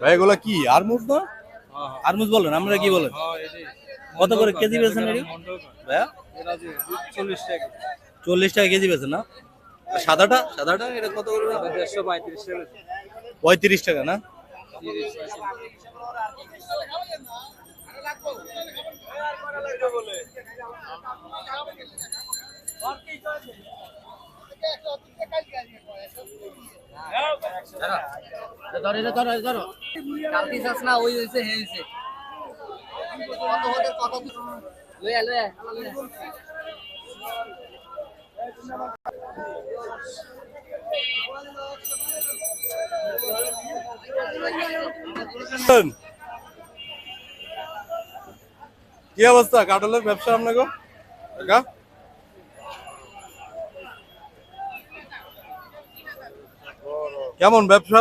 ভাই এগুলা কি? আরমুজ না? আরমুজ বলেন আমরা কি বলেন? কত করে কেজি বেছেন ভাইয়া? চল্লিশ টাকা কেজি। বেছেন না? সাদাটা? সাদাটা এটা কত করে দেড়শো পঁয়ত্রিশ টাকা পঁয়ত্রিশ টাকা না? কি অবস্থা? কাটলের ব্যবসা আপনাকে কেমন ব্যবসা?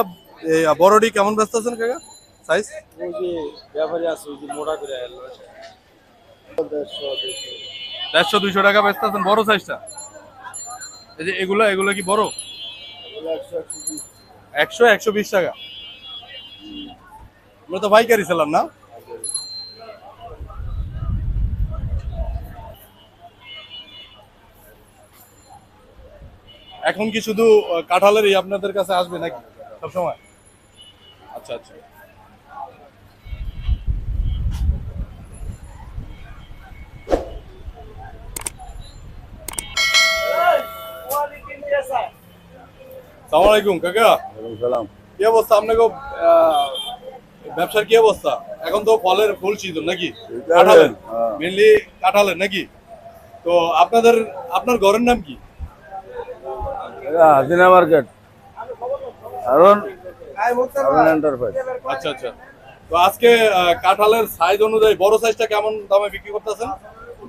বড়ডি কেমন ব্যস্ত আছেন কাকা? সাইজ ওই যে ব্যাপারী আছে ওই যে মোটা করে আনলো দেড়শো দুইশো টাকা ব্যস্ত আছেন বড় সাইজটা এই যে এগুলো এগুলো কি বড়? একশো একশো বিশ টাকা। আমরা তো পাইকারি ছিলাম না? এখন কি শুধু কাঁঠালেরই আপনাদের কাছে আসবে নাকি সবসময়? আচ্ছা আচ্ছা। সালাম আলাইকুম কাকা। সালাম। কি অবস্থা আপনাকে? ব্যবসার কি অবস্থা? এখন তো ফলের ফুল সিজন নাকি? কাঁঠালের। হ্যাঁ। মেনলি কাঁঠালের নাকি? তো আপনাদের আপনার ঘরের নাম কি? হাসিনা মার্কেট। কারণ এন্টারপ্রাইজ আচ্ছা আচ্ছা। তো আজকে কাঁঠালের সাইজ অনুযায়ী বড় সাইজটা কেমন দামে বিক্রি করতেছেন?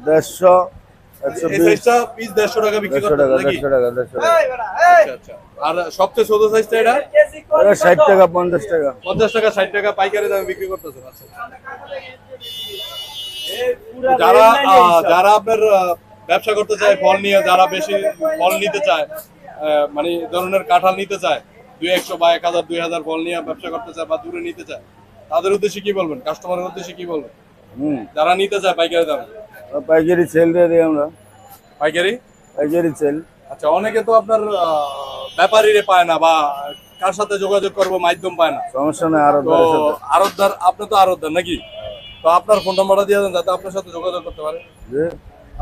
দেড়শো আচ্ছা আচ্ছা। আর সবচেয়ে ছোট সাইজটা এটা? ষাট টাকা পঞ্চাশ টাকা। পঞ্চাশ টাকা ষাট টাকা পাইকারি দামে বিক্রি করতেছেন আচ্ছা। যারা যারা আপনার ব্যবসা করতে চায় ফল নিয়ে যারা বেশি ফল নিতে চায় মানে ধরনের কাঁঠাল নিতে চায় দুই একশো বা এক হাজার দুই হাজার ফল নিয়ে ব্যবসা করতে চায় বা দূরে নিতে চায় তাদের উদ্দেশ্যে কি বলবেন? কাস্টমারের উদ্দেশ্যে কি বলবেন? হুম। যারা নিতে চায় পাইকারি দামে? পাইকারি সেল দিয়ে দিই আমরা। পাইকারি? পাইকারি সেল আচ্ছা অনেকে তো আপনার ব্যাপারীরে পায় না বা কার সাথে যোগাযোগ করব মাধ্যম পায় না। সমস্যা নেই আরও তো আরতদার আপনি তো আরতদার নাকি? তো আপনার ফোন নাম্বারটা দিয়ে দেন যাতে আপনার সাথে যোগাযোগ করতে পারে।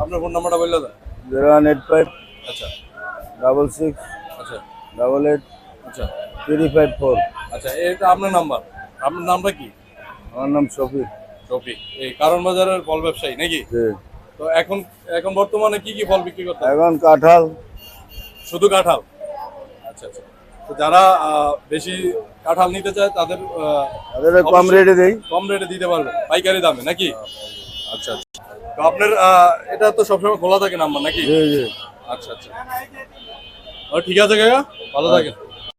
আপনার ফোন নাম্বারটা বললে দেন। জিরো ওয়ান এইট ফাইভ আচ্ছা। ডাবল সিক্স আচ্ছা। ডাবল এইট আচ্ছা। থ্রি ফাইভ ফোর আচ্ছা এটা আপনার নাম্বার। আপনার নামটা কি? আমার নাম শফিক। শফিক। এই কারণ বাজারের ফল ব্যবসায়ী নাকি? তো এখন এখন বর্তমানে কি কি ফল বিক্রি করতে এখন কাঁঠাল। শুধু কাঁঠাল? আচ্ছা আচ্ছা। তো যারা বেশি কাঁঠাল নিতে চায় তাদের তাদের কম রেটে দেই। কম রেটে দিতে পারবে। পাইকারি দামে নাকি? আচ্ছা আচ্ছা। তো আপনার এটা তো সবসময় খোলা থাকে নাম্বার নাকি? আচ্ছা আচ্ছা। ঠিক আছে কাকা ভালো থাকেন।